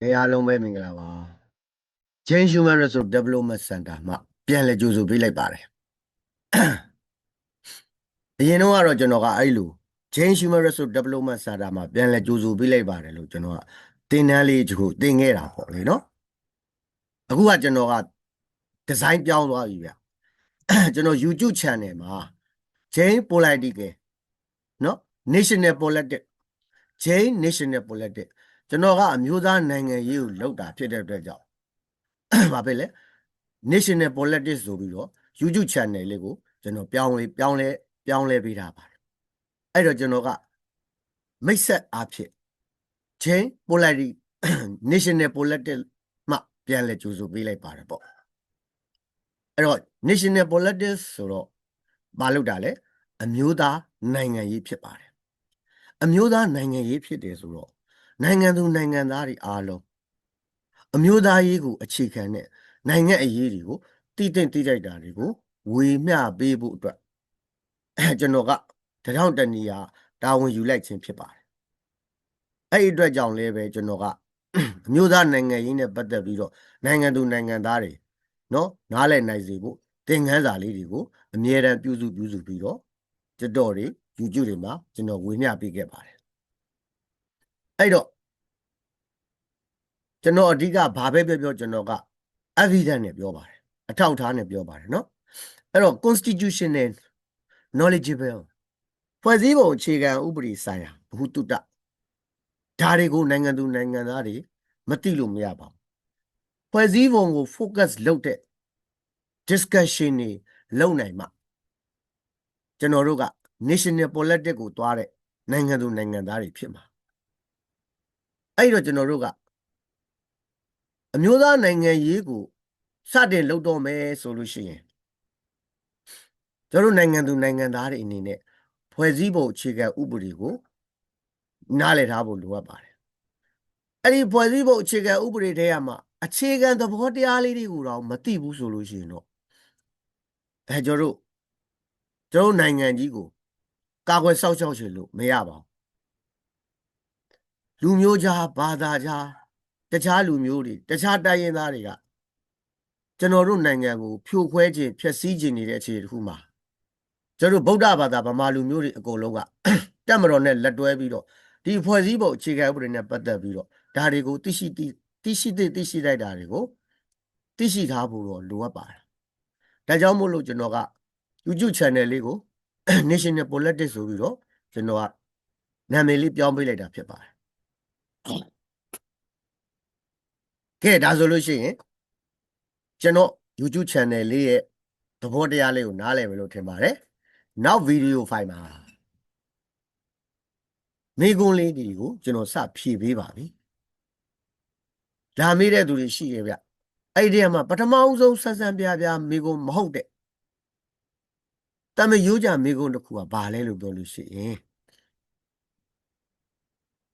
။အားလုံးပဲမင်္ဂလာပါ။ Chain Human Resource Development Center မှာပြန်လည်ကြိုဆိုပေးလိုက်ပါတယ်။အရင်တော့ကတော့ကျွန်တော်ကအဲ့လို Chain Human Resource Development Center မှာပြန်လည်ကြိုဆိုပေးလိုက်ပါတယ်လို့ကျွန်တော်ကသင်တန်းလေးကိုသင်ခဲ့တာပေါ့လေနော်။အခုကကျွန်တော်ကဒီဇိုင်းပြောင်းသွားပြီဗျ။ကျွန်တော် YouTube channel မှာ Chain Political နော် National Politics Chain National Politics ကျွန်တော်ကအမျိုးသားနိုင်ငံရေးကိုလောက်တာဖြစ်တဲ့အတွက်ကြောင့်ဘာဖြစ်လဲ National Politics ဆိုပြီးတော့ YouTube channel လေးကိုကျွန်တော်ပြောင်းလဲပြောင်းလဲပြောင်းလဲပေးထားပါတယ်အဲ့တော့ကျွန်တော်ကမိတ်ဆက်အားဖြင့် Chain Politics National Politics မှပြန်လဲကြိုးဆိုပေးလိုက်ပါတယ်ပေါ့အဲ့တော့ National Politics ဆိုတော့မလုပ်တာလဲအမျိုးသားနိုင်ငံရေးဖြစ်ပါတယ်အမျိုးသားနိုင်ငံရေးဖြစ်တယ်ဆိုတော့ နိုင်ငံသူနိုင်ငံသားတွေအားလုံးအမျိုးသားရေးကိုအခြေခံတဲ့နိုင်ငံအရေးတွေကိုတည်တင့်တည်တိုက်တာတွေကိုဝေမျှပေးဖို့အတွက်အဲကျွန်တော်ကတထောင်တနီယာတာဝန်ယူလိုက်ခြင်းဖြစ်ပါတယ်အဲ့ဒီအတွက်ကြောင့်လည်းပဲကျွန်တော်ကအမျိုးသားနိုင်ငံရေးနဲ့ပတ်သက်ပြီးတော့နိုင်ငံသူနိုင်ငံသားတွေနော်နားလည်နိုင်စေဖို့သင်ခန်းစာလေးတွေကိုအမြဲတမ်းပြုစုပြုစုပြီးတော့ကြတော့တွေ YouTube တွေမှာကျွန်တော်ဝေမျှပေးခဲ့ပါတယ် အဲ့တော့ကျွန်တော်အဓိကဘာပဲပြောပြောကျွန်တော်က evidence နဲ့ပြောပါတယ်အထောက်အထားနဲ့ပြောပါတယ်နော်အဲ့တော့ constitutional knowledgeable ဖွဲ့စည်းပုံအခြေခံဥပဒေဆိုင်ရာဘ ഹു တုတ္တဒါတွေကိုနိုင်ငံသူနိုင်ငံသားတွေမသိလို့မရပါဘူးဖွဲ့စည်းပုံကို focus လုပ်တဲ့ discussion တွေလုပ်နိုင်မှကျွန်တော်တို့က national politics ကိုသွားတဲ့နိုင်ငံသူနိုင်ငံသားတွေဖြစ်မှာ အဲ့တော့ကျွန်တော်တို့ကအမျိုးသားနိုင်ငံရေးကိုစတင်လုပ်တော့မယ်ဆိုလို့ရှိရင်ကျွန်တော်တို့နိုင်ငံသူနိုင်ငံသားတွေအနေနဲ့ဖွဲ့စည်းပုံအခြေခံဥပဒေကိုနားလည်ထားဖို့လိုအပ်ပါတယ်အဲ့ဒီဖွဲ့စည်းပုံအခြေခံဥပဒေထဲမှာအခြေခံသဘောတရားလေးတွေကိုတော့မသိဘူးဆိုလို့ရှိရင်တော့အဲကျွန်တော်တို့ကျွန်တော်နိုင်ငံကြီးကိုကာကွယ်စောင့်ရှောက်ရှင်လို့မရပါဘူး လူမျိုးကြားဘာသာကြားတခြားလူမျိုးတွေတခြားတိုင်းရင်းသားတွေကကျွန်တော်တို့နိုင်ငံကိုဖြိုခွဲခြင်းဖျက်ဆီးခြင်းနေတဲ့အခြေအနေတစ်ခုမှာကျွန်တော်တို့ဗုဒ္ဓဘာသာဗမာလူမျိုးတွေအကုန်လုံးကတက်မတော်နဲ့လက်တွဲပြီးတော့ဒီဖွဲ့စည်းပုံအခြေခံဥပဒေနဲ့ပတ်သက်ပြီးတော့ဒါတွေကိုသိရှိသိသိရှိသိသိရှိလိုက်တာတွေကိုသိရှိထားဖို့တော့လိုအပ်ပါတယ်ဒါကြောင့်မို့လို့ကျွန်တော်က YouTube channel လေးကို National Politics ဆိုပြီးတော့ကျွန်တော်ကနာမည်လေးပြောင်းပေးလိုက်တာဖြစ်ပါတယ် ကဲဒါဆိုလို့ရှိရင်ကျွန်တော် YouTube channel လေးရဲ့သဘောတရားလေးကိုနားလည်မယ်လို့ထင်ပါတယ်နောက်ဗီဒီယိုဖိုင်မှာမိကုံးလေးတွေကိုကျွန်တော်စဖြည့်ပေးပါပြီဒါမေးတဲ့သူတွေရှိရဲ့ဗျအဲ့ဒီမှာပထမအဆုံးဆန်းဆန်းပြပြမိကုံးမဟုတ်တဲ့တမရိုးကြမိကုံးတစ်ခုကဘာလဲလို့ပြောလို့ရှိရင်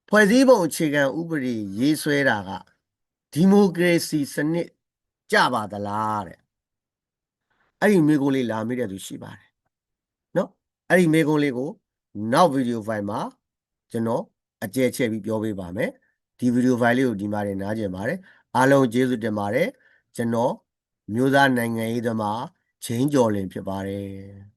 ဖွဲ့စည်းပုံအခြေခံဥပဒေရေးဆွဲတာကဒီမိုကရေစီစနစ်ကြပါသလားတဲ့အဲ့ဒီမိကုံးလေးလာမိတဲ့သူရှိပါတယ်နော်အဲ့ဒီမိကုံးလေးကိုနောက်ဗီဒီယိုဖိုင်မှာကျွန်တော်အကျယ်ချဲ့ပြီးပြောပေးပါမယ်ဒီဗီဒီယိုဖိုင်လေးကိုဒီမှာနေနားကျင်ပါတယ်အားလုံးကျေးဇူးတင်ပါတယ်ကျွန်တော်မျိုးသားနိုင်ငံရေးသမားချင်းကျော်လင်ဖြစ်ပါတယ်